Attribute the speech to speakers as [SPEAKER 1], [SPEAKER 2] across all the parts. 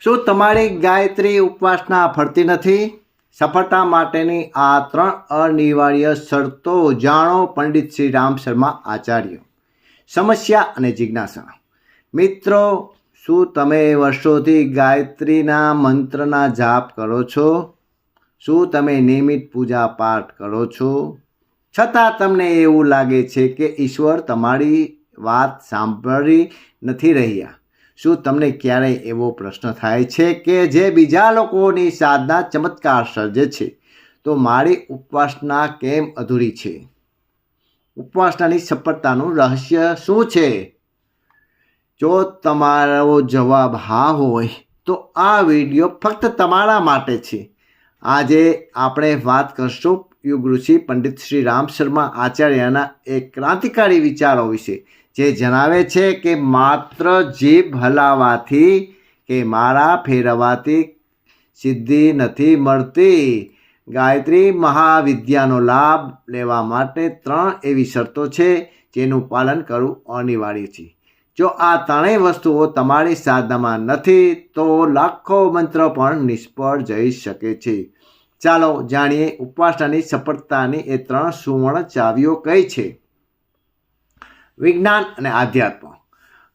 [SPEAKER 1] શું તમારી ગાયત્રી ઉપવાસના ફરતી નથી? સફળતા માટેની આ ત્રણ અનિવાર્ય શરતો જાણો પંડિત શ્રી રામ શર્મા આચાર્ય. સમસ્યા અને જિજ્ઞાસા. મિત્રો, શું તમે વર્ષોથી ગાયત્રીના મંત્રના જાપ કરો છો? શું તમે નિયમિત પૂજા પાઠ કરો છો? છતાં તમને એવું લાગે છે કે ઈશ્વર તમારી વાત સાંભળી નથી રહ્યા. શું તમને ક્યારેય એવો પ્રશ્ન થાય છે કે જે બીજા લોકોની સાધના ચમત્કાર સર્જે છે? તો મારી ઉપવાસના કેમ અધૂરી છે? ઉપવાસનાની સફળતાનું રહસ્ય શું છે? જો તમારો જવાબ હા હોય, તો આ વીડિયો ફક્ત તમારા માટે છે. આજે આપણે વાત કરશું યુગ ઋષિ પંડિત શ્રી રામ શર્મા આચાર્યના એક ક્રાંતિકારી વિચારો વિશે, જે જણાવે છે કે માત્ર જીભ હલાવાથી કે મારા ફેરવવાથી સિદ્ધિ નથી મળતી. ગાયત્રી મહાવિદ્યાનો લાભ લેવા માટે ત્રણ એવી શરતો છે જેનું પાલન કરવું અનિવાર્ય છે. જો આ ત્રણેય વસ્તુઓ તમારી સાધનામાં નથી, તો લાખો મંત્ર પણ નિષ્ફળ જઈ શકે છે. ચાલો જાણીએ ઉપાસનાની સફળતાની એ ત્રણ સુવર્ણ ચાવીઓ કઈ છે? વિજ્ઞાન અને આધ્યાત્મ.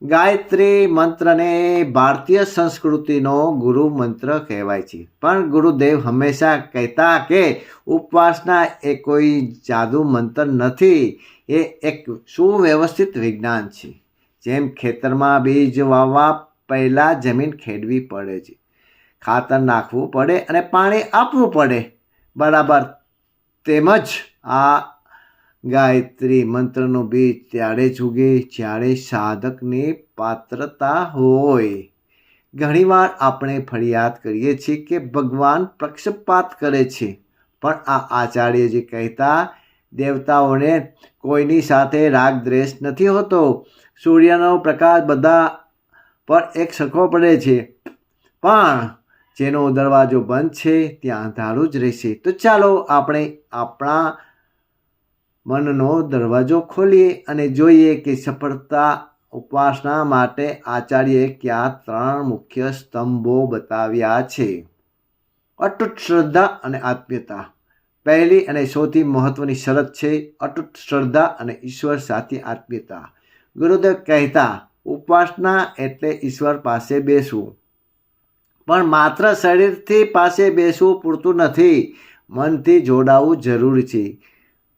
[SPEAKER 1] ગાયત્રી મંત્રને ભારતીય સંસ્કૃતિનો ગુરુ મંત્ર કહેવાય છે. પણ ગુરુદેવ હંમેશા કહેતા કે ઉપવાસના એ કોઈ જાદુ મંત્ર નથી, એ એક સુવ્યવસ્થિત વિજ્ઞાન છે. જેમ ખેતરમાં બીજ વાવવા પહેલાં જમીન ખેડવી પડે છે. ખાતર નાખવું પડે અને પાણી આપવું પડે. બરાબર. તેમજ આ ગાયત્રી મંત્રનું બીજ ત્યારે જ ઉગે જ્યારે સાધકની પાત્રતા હોય. ઘણીવાર આપણે ફરિયાદ કરીએ છીએ કે ભગવાન પક્ષપાત કરે છે. પણ આ આચાર્યજી કહેતા, દેવતાઓને કોઈની સાથે રાગ દ્વેષ નથી હોતો. સૂર્યનો પ્રકાશ બધા પર એક સરખો પડે છે. પણ જેનો દરવાજો બંધ છે, ત્યાં અંધારું જ રહેશે. તો ચાલો આપણે આપણા મનનો દરવાજો ખોલીએ અને જોઈએ કે સફળતા ઉપાસના માટે આચાર્યએ ક્યાં ત્રણ મુખ્ય સ્તંભો બતાવ્યા છે. અટૂટ શ્રદ્ધા અને આત્મીયતા. પહેલી અને સૌથી મહત્વની શરત છે અટૂટ શ્રદ્ધા અને ઈશ્વર સાથે આત્મીયતા. ગુરુદેવ કહેતા ઉપાસના એટલે ઈશ્વર પાસે બેસવું. પણ માત્ર શરીરથી પાસે બેસવું પૂરતું નથી. મનથી જોડાવું જરૂરી છે.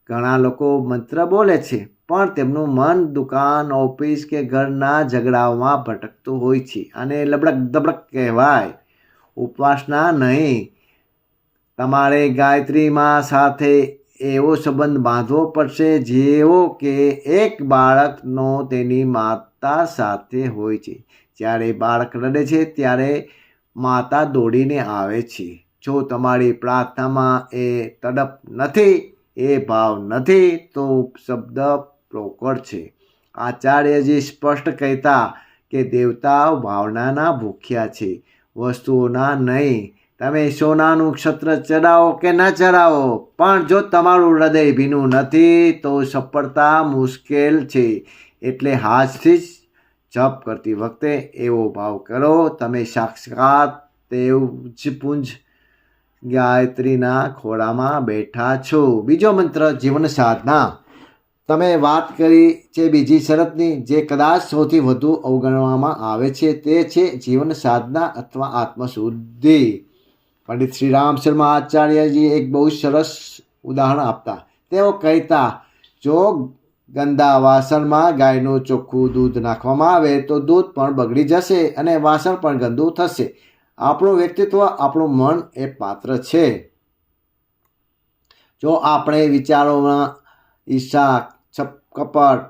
[SPEAKER 1] ઘણા લોકો મંત્ર બોલે છે, પણ તેમનું મન દુકાન, ઓફિસ કે ઘરના ઝઘડાઓમાં ભટકતું હોય છે અને લબડક દબડક કહેવાય. ઉપવાસના નહીં. તમારે ગાયત્રીમાં સાથે એવો સંબંધ બાંધવો પડશે જેવો કે એક બાળકનો તેની માતા સાથે હોય છે. જ્યારે બાળક રડે છે, ત્યારે માતા દોડીને આવે છે. જો તમારી પ્રાર્થનામાં એ તડપ નથી, એ ભાવ નથી, તો શબ્દ પ્રોકળ છે. આચાર્યજી સ્પષ્ટ કહેતા કે દેવતાઓ ભાવનાના ભૂખ્યા છે. વસ્તુઓના નહીં. તમે સોનાનું ક્ષત્ર ચડાવો કે ન ચડાવો? પણ જો તમારું હૃદય ભીનું નથી, તો સફળતા મુશ્કેલ છે. એટલે હાથથી જ જપ કરતી વખતે એવો ભાવ કરો, તમે સાક્ષાત તેવ જ પુંજ ગાયત્રીના ખોળામાં બેઠા છો. બીજો મંત્ર, જીવન સાધના. તમે વાત કરી છે બીજી શરતની, જે કદાચ સૌથી વધુ અવગણવામાં આવે છે તે છે જીવન સાધના અથવા આત્મશુદ્ધિ. પંડિત શ્રી રામ શર્મા આચાર્યજી એક બહુ સરસ ઉદાહરણ આપતા. તેઓ કહેતા, જો ગંદા વાસણમાં ગાયનું ચોખ્ખું દૂધ નાખવામાં આવે તો દૂધ પણ બગડી જશે અને વાસણ પણ ગંદુ થશે. આપણું વ્યક્તિત્વ, આપણું મન એ પાત્ર છે. જો આપણે વિચારોમાં ઈર્ષા કપટ,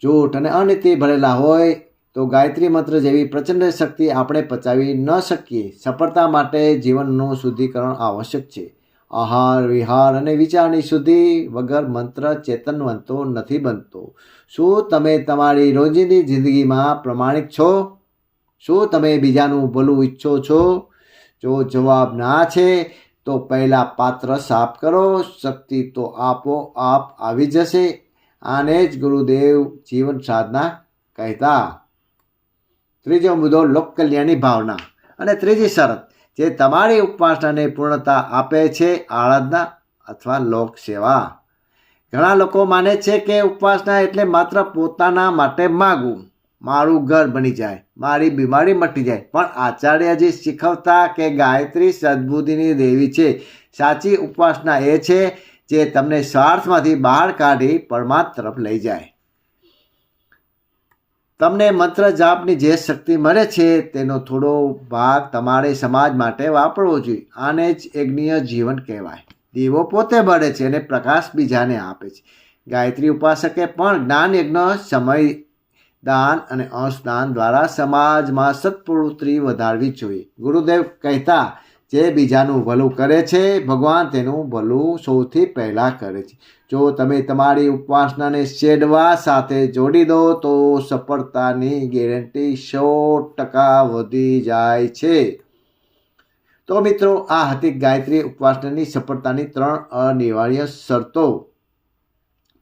[SPEAKER 1] જૂઠ અને અનિતિ ભરેલા હોય, તો ગાયત્રી મંત્ર જેવી પ્રચંડ શક્તિ આપણે પચાવી ન શકીએ. સફળતા માટે જીવનનું શુદ્ધિકરણ આવશ્યક છે. આહાર, વિહાર અને વિચારની શુદ્ધિ વગર મંત્ર ચેતનવંતો નથી બનતો. શું તમે તમારી રોજિંદી જિંદગીમાં પ્રમાણિક છો? શું તમે બીજાનું ભલું ઈચ્છો છો? જો જવાબ ના છે, તો પહેલાં પાત્ર સાફ કરો, શક્તિ તો આપો આપ આવી જશે. આને જ ગુરુદેવ જીવન સાધના કહેતા. ત્રીજો મુદ્દો, લોકકલ્યાણની ભાવના. અને ત્રીજી શરત જે તમારી ઉપાસનાને પૂર્ણતા આપે છે, આરાધના અથવા લોક સેવા. ઘણા લોકો માને છે કે ઉપાસના એટલે માત્ર પોતાના માટે માગવું. મારું ઘર બની જાય, મારી બીમારી મટી જાય, પણ આચાર્યજી શીખવતા કે ગાયત્રી સદબુદ્ધિની દેવી છે, સાચી ઉપાસના એ છે જે તમને સ્વાર્થમાંથી બહાર કાઢી પરમાત્મા તરફ લઈ જાય. તમને મંત્ર જાપની જે શક્તિ મળે છે, તેનો થોડો ભાગ તમારે સમાજ માટે વાપરવો જોઈએ. આને જ યજ્ઞીય જીવન કહેવાય. દીવો પોતે બળે છે અને પ્રકાશ બીજાને આપે છે. ગાયત્રી ઉપાસકે પણ જ્ઞાન યજ્ઞ, સમય દાન અને અંશદાન દ્વારા સમાજમાં સત્પ્રવૃત્તિ વધારવી જોઈએ. ગુરુદેવ કહેતા જે બીજાનું ભલું કરે છે, ભગવાન તેનું ભલું સૌથી પહેલાં કરે છે. જો તમે તમારી ઉપાસનાને શેડવા સાથે જોડી દો, તો સફળતાની ગેરંટી સો ટકા વધી જાય છે. તો મિત્રો, આ હતી ગાયત્રી ઉપાસનાની સફળતાની ત્રણ અનિવાર્ય શરતો.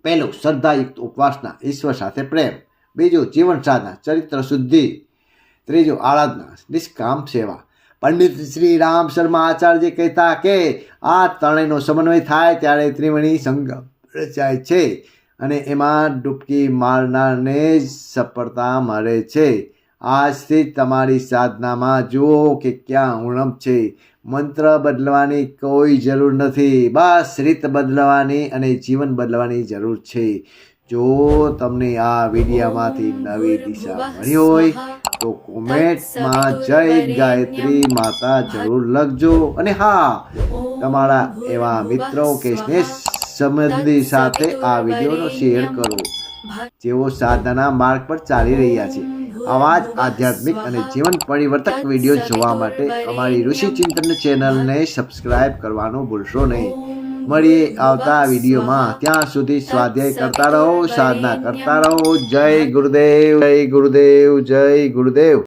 [SPEAKER 1] પહેલું, શ્રદ્ધાયુક્ત ઉપાસના ઈશ્વર સાથે પ્રેમ. બીજું, જીવન સાધના, ચરિત્ર શુદ્ધિ. ત્રીજું, આરાધના, નિષ્કામ સેવા. પંડિત શ્રી રામ શર્મા આચાર્ય કહેતા કે આ ત્રણેયનો સમન્વય થાય ત્યારે ત્રિવેણી સંગમ રચાય છે અને એમાં ડૂબકી મારનારને જ સફળતા મળે છે. આજથી તમારી સાધનામાં જુઓ કે ક્યાં ઉણપ છે. મંત્ર બદલવાની કોઈ જરૂર નથી. બસ રીત બદલવાની અને જીવન બદલવાની જરૂર છે. જો તમને આ વિડીયામાંથી નવી દિશા મળી હોય, તો કોમેન્ટમાં જય ગાયત્રી માતા જરૂર લખજો. અને હા, તમારા એવા મિત્રો કે સંબંધી સાથે આ વિડીયોનો શેર કરો જેઓ સાધના માર્ગ પર ચાલી રહ્યા છે. આવા જ આધ્યાત્મિક અને જીવન પરિવર્તક વીડિયો જોવા માટે અમારી ઋષિ ચિંતન ચેનલને સબસ્ક્રાઇબ કરવાનું ભૂલશો નહીં. મળીએ આવતા વિડીયોમાં. ત્યાં સુધી સ્વાધ્યાય કરતા રહો, સાધના કરતા રહો. જય ગુરુદેવ જય ગુરુદેવ જય ગુરુદેવ.